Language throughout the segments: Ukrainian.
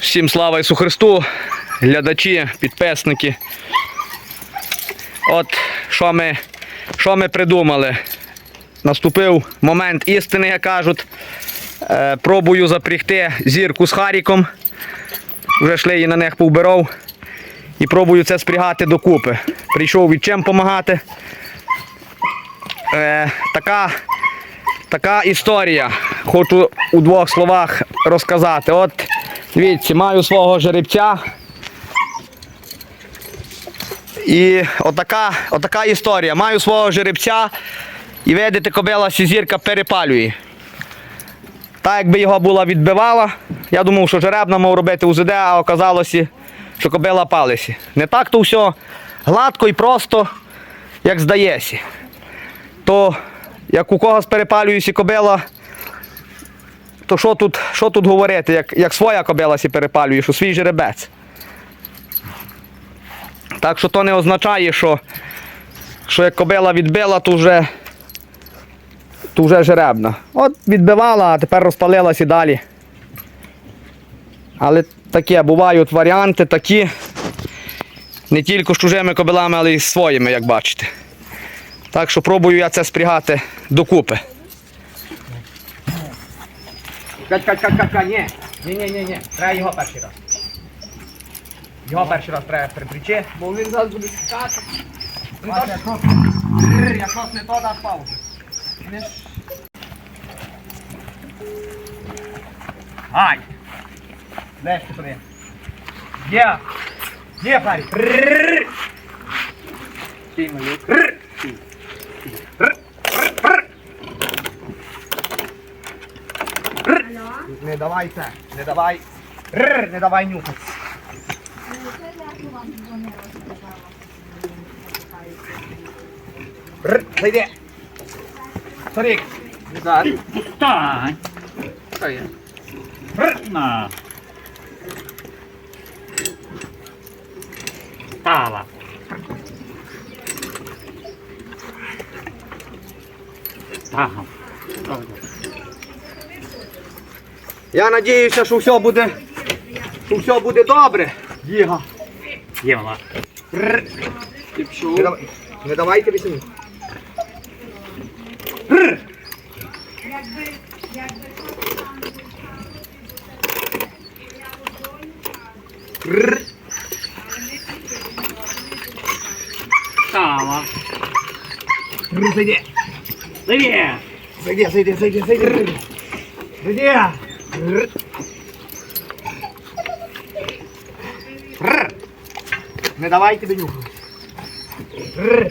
Всім слава Ісу Христу, глядачі, підписники. От що ми, що ми придумали. Наступив момент істини, як кажуть. Е, пробую запрягти зірку з Харіком. Вже шлеї на них повбирав. І пробую це спрягати докупи. Прийшов від чим допомагати. Е, така, така історія. Хочу у двох словах розказати. От дивіться, маю свого жеребця. І отака, отака історія. Маю свого жеребця і видите, кобила сізірка перепалює. Так якби його була відбивала, я думав, що жеребна мав робити УЗД, а оказалося, що кобила палися. Не так то все гладко і просто, як здається. То як у когось перепалюється кобила, то що тут, що тут говорити, як, як своя кобила сі перепалює, що свій жеребець. Так що то не означає, що, що як кобила відбила, то вже, то вже жеребна. От відбивала, а тепер розпалилась і далі. Але таке, бувають варіанти такі. Не тільки з чужими кобилами, але й з своїми, як бачите. Так що пробую я це спрягати докупи. Кать, кать, кать, кать, кать, ні. Ні, ні, ні, ні. Треба його перший раз. Його перший раз треба припричи. Бо він зараз буде скакати. Я щось не то дав паузу. Не ж- Ай! Десь ти туди. Є! Є, парі! Стій, малюк. Не давай це, не давай. Рр, Не давай нюхати. Рр, Зайди. Старик. Зараз. Встань! Що є? На! Стала! Ага. Я надіюся, що все буде. Що все буде добре. Діга. Рр. Ти. Не, не давайте. Стала! Рр, Зайди. Зайди! Зайди, зайди, зайди, зайди. Зайди. Не давай тебе нюхати. Рр.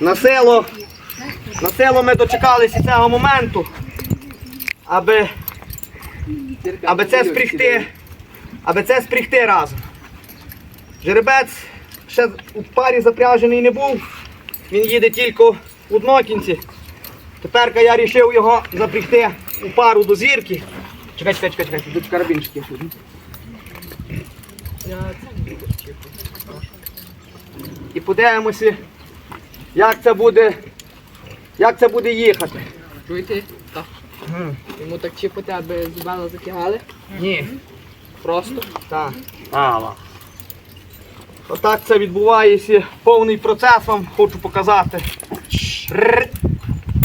На село, на село ми дочекалися цього моменту, аби, аби це спрягти, аби це спрягти разом. Жеребець ще у парі запряжений не був, він їде тільки в однокінці. Тепер я вирішив його запрягти у пару до зірки. Чекай, чекай, чекай, чекай, тут карабінчик є. І подивимося, як це буде, як це буде їхати. чуєте? Так. Йому так чіпати, аби зубало затягали. Ні. Просто. Так. Стала! Отак це відбувається. Повний процес вам хочу показати.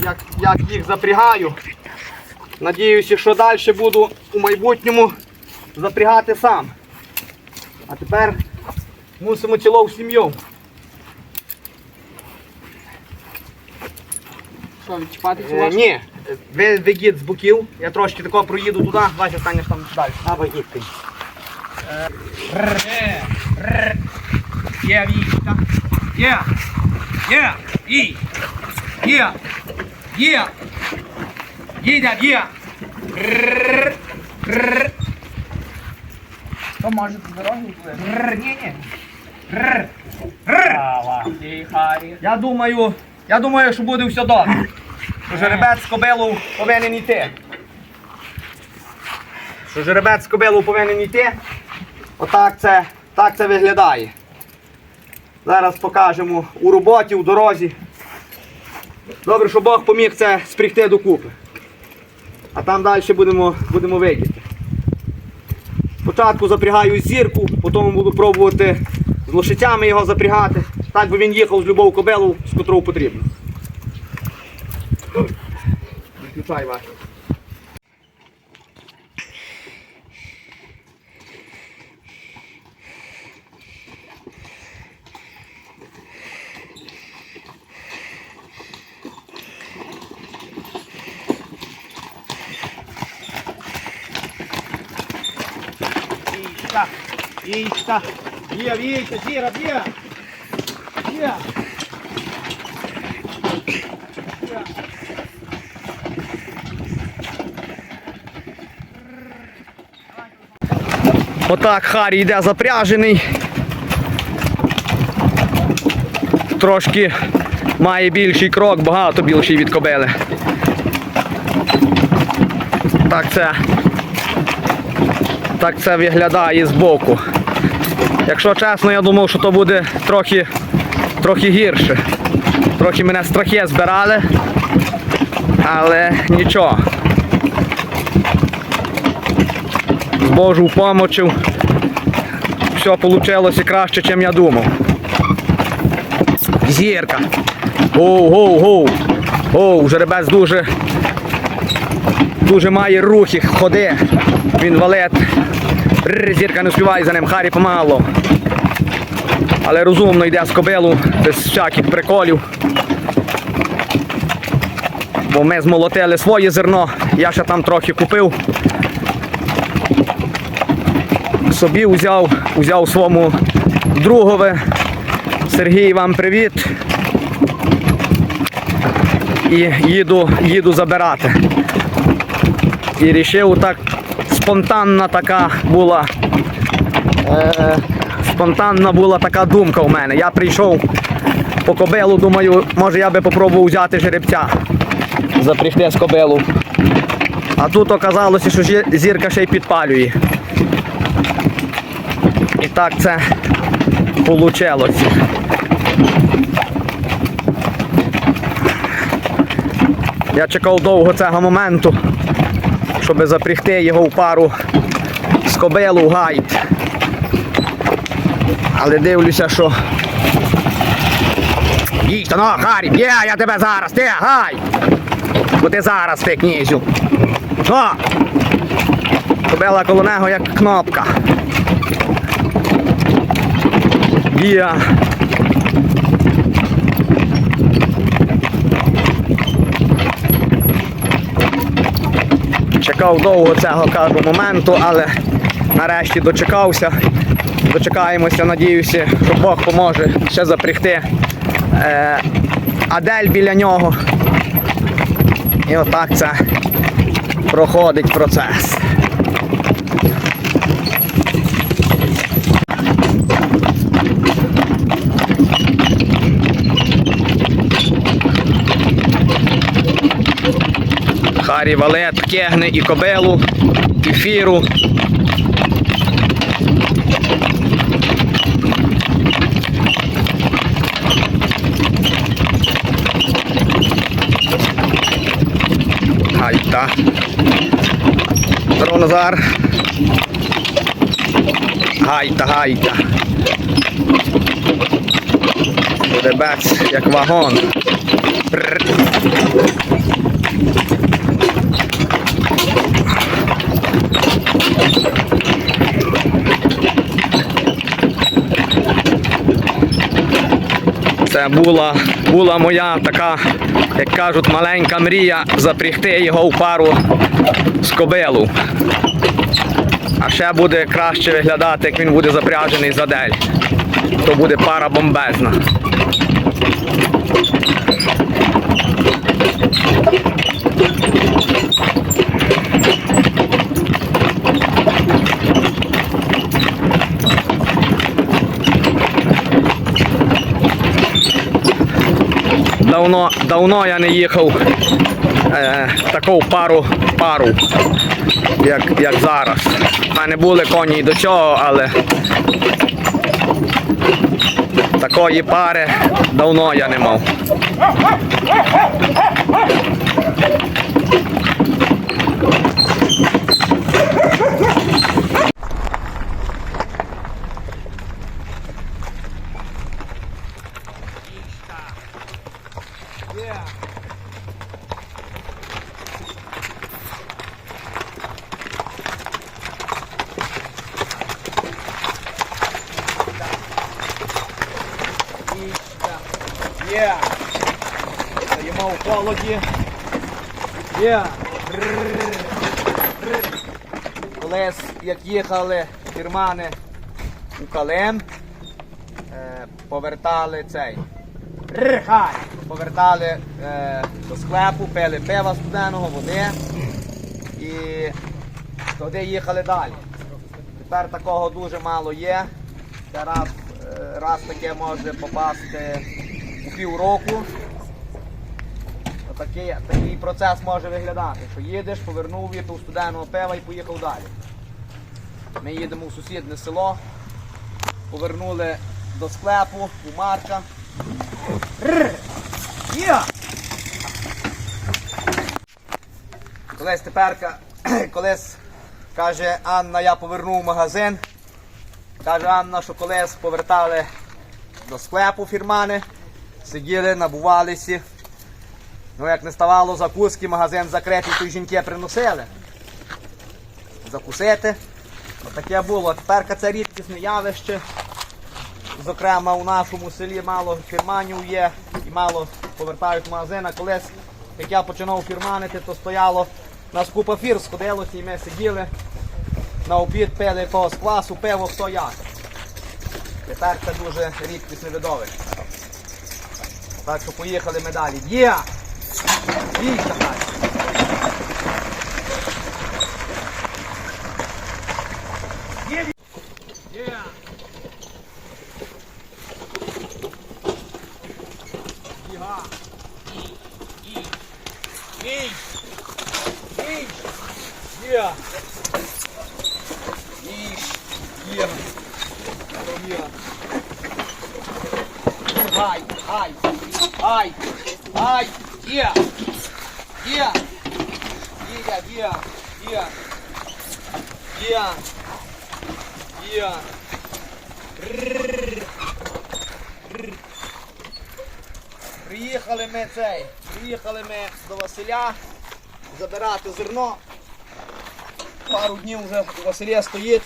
Як, як їх запрягаю. Надіюся, що далі буду у майбутньому запрягати сам. А тепер мусимо цілов сім'ю. Що, відчіпати цю Е, ні, вигід з боків. Я трошки тако проїду туди, Вася станеш там далі. А вигід ти. Є війська. Є. Є. І. Є. Є. Є, є. То може з дороги? Рр, Ні, ні. Я думаю, я думаю, що буде все добре. Що жеребець з кобилою повинен йти. Що жеребець з кобилою повинен йти. Отак це, так це виглядає. Зараз покажемо у роботі, у дорозі. Добре, що Бог поміг це спрягти докупи. А там далі будемо, будемо видіти. Спочатку запрягаю зірку, потім буду пробувати з лошицями його запрягати. Так би він їхав з любого кобилу, з котрого потрібно. Виключай Вася. Війська, війська, є, війська, зіра, є. Є. Отак Харі йде запряжений. Трошки має більший крок, багато більший від кобили. Так це. Так це виглядає збоку. Якщо чесно, я думав, що то буде трохи, трохи гірше. Трохи мене страхи збирали, але нічого. З Божу помочив. Все вийшло краще, ніж я думав. Зірка. Гоу, гоу, гоу. Гоу, жеребець дуже, дуже має рухи, ходи. Він валет. Рр, Зірка не співає за ним, Харі помало. Але розумно йде з кобилу, без всяких приколів. Бо ми змолотили своє зерно, я ще там трохи купив. Собі взяв, взяв своєму другові. Сергій, вам привіт. І їду, їду забирати. І рішив так спонтанна така була. Е, спонтанна була така думка у мене. Я прийшов по кобилу, думаю, може я би попробував взяти жеребця. Запрягти з кобилу. А тут оказалося, що зірка ще й підпалює. І так це вийшло. Я чекав довго цього моменту, щоб запрягти його в пару з кобилу в гайд. Але дивлюся, що. Їдь, ну, Харі, є, я тебе зараз, ти, гай! Бо ти зараз, ти, князю. О! Кобила коло нього як кнопка. Є. Чекав довго цього кажу моменту, але нарешті дочекався. Дочекаємося, надіюся, що Бог поможе ще запрягти е, Адель біля нього. І отак це проходить процес. Харі валет, кегне і кобелу, ефіру. Гайта. Здорово, Назар. Гайта, гайта. Жеребець, як вагон. Прррр. Це була, була моя така, як кажуть, маленька мрія запрягти його в пару з кобилу. А ще буде краще виглядати, як він буде запряжений за дель. То буде пара бомбезна. Давно, давно я не їхав е, таку пару пару, як, як зараз. У мене були коні до цього, але Такої пари давно я не мав. Є. Стоїмо в холоді. Є. Колись, як їхали фірмани у Калем, е, повертали цей. Повертали е, до склепу, пили пива студеного, води і туди їхали далі. Тепер такого дуже мало є. Це раз, е, таке може попасти у півроку. Отакий, такий процес може виглядати, що їдеш, повернув випив студеного пива і поїхав далі. Ми їдемо в сусіднє село, повернули до склепу, у Марка. Колись теперка, колись каже Анна, я повернув в магазин. Каже Анна, що колись повертали до склепу фірмани, сиділи, набувалися. Ну, як не ставало закуски, магазин закритий, то й жінки приносили. Закусити. Отаке було. Тепер це рідкісне явище. Зокрема, у нашому селі мало фірманів є і мало повертають в магазин. А колись, як я починав фірманити, то стояло нас купа фір сходилося і ми сиділи. На обід пили якогось класу, пиво хто як. Тепер це дуже рідкісне видовище. Так що поїхали ми далі. Є! Їдь давай! Є! Є! Іга! Їдь! Їдь! Їдь! Є! Є! Є! Ай, ай, ай, ай, є, є, є, є, є, є, є. Рррр. Рррр. Приїхали ми цей, приїхали ми до Василя забирати зерно. Пару днів вже у Василя стоїть.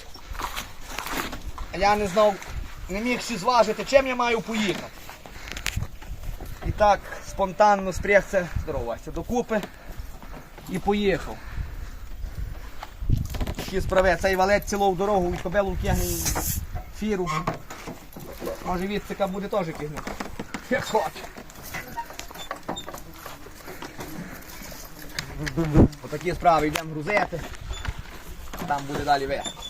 А я не знав, не міг всі зважити, чим я маю поїхати. І так спонтанно спрягся, здоровався докупи і поїхав. Такі справи, цей валет цілов дорогу і кобелу тягне фіру. Може відсика буде теж кигнути. Як хоче. Отакі справи йдемо грузити. Там буде далі вверх.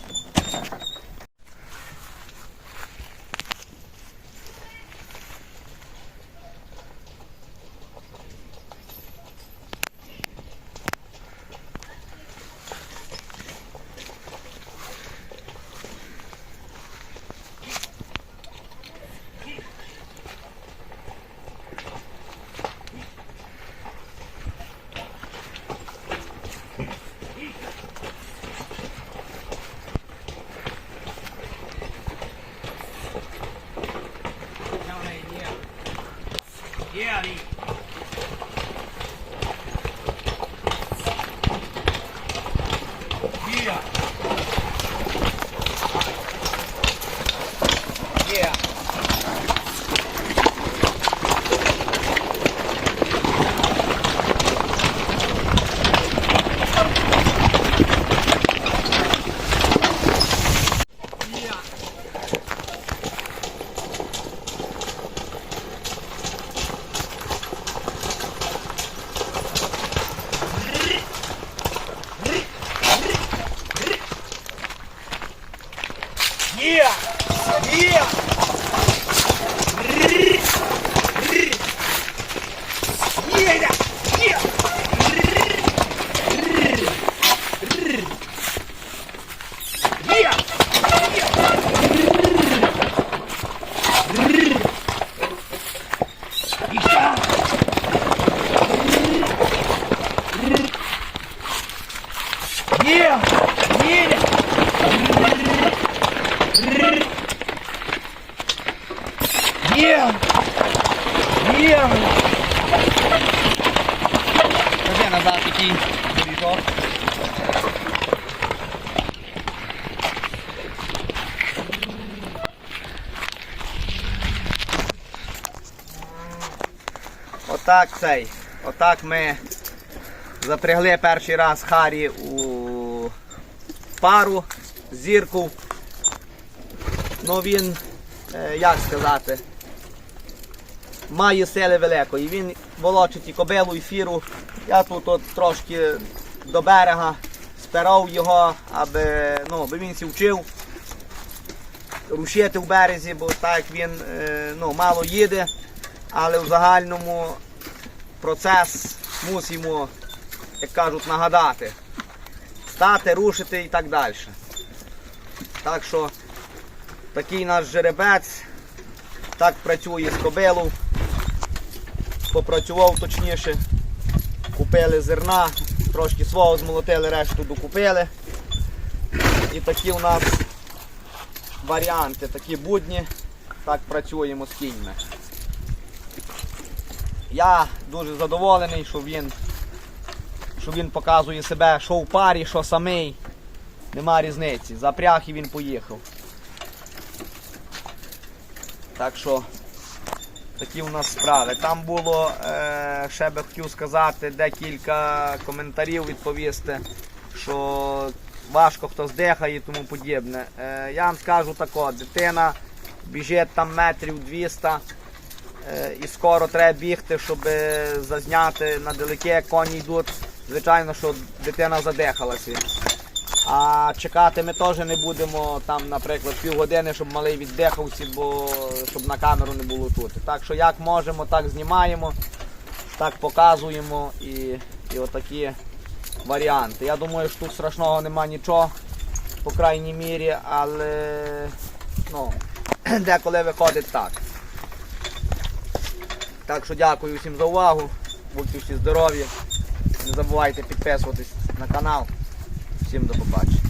Отак цей. Отак ми запрягли перший раз Харі у пару зірку. Ну він, е, як сказати, має сили великої. Він волочить і кобилу, і фіру. Я тут от трошки до берега спирав його, аби, ну, аби він сі вчив рушити в березі, бо так він е, ну, мало їде, але в загальному процес мусимо, як кажуть, нагадати. Стати, рушити і так далі. Так що такий наш жеребець так працює з кобилою. Попрацював точніше. Купили зерна, трошки свого змолотили, решту докупили. І такі у нас варіанти, такі будні, так працюємо з кіньми. Я дуже задоволений, що він, що він показує себе, що в парі, що самий. Нема різниці. Запряг і він поїхав. Так що такі у нас справи. Там було, е, ще би хотів сказати, декілька коментарів відповісти, що важко хто здихає і тому подібне. Е, я вам скажу тако, дитина біжить там метрів 200 е, і скоро треба бігти, щоб зазняти на далеке, коні йдуть. Звичайно, що дитина задихалася. А чекати ми теж не будемо там, наприклад, півгодини, щоб малий віддихався, бо щоб на камеру не було чути. Так що як можемо, так знімаємо, так показуємо і, і отакі варіанти. Я думаю, що тут страшного нема нічого, по крайній мірі, але ну, деколи виходить так. Так що дякую всім за увагу. Будьте всі здорові. Не забувайте підписуватись на канал. Всім до побачення.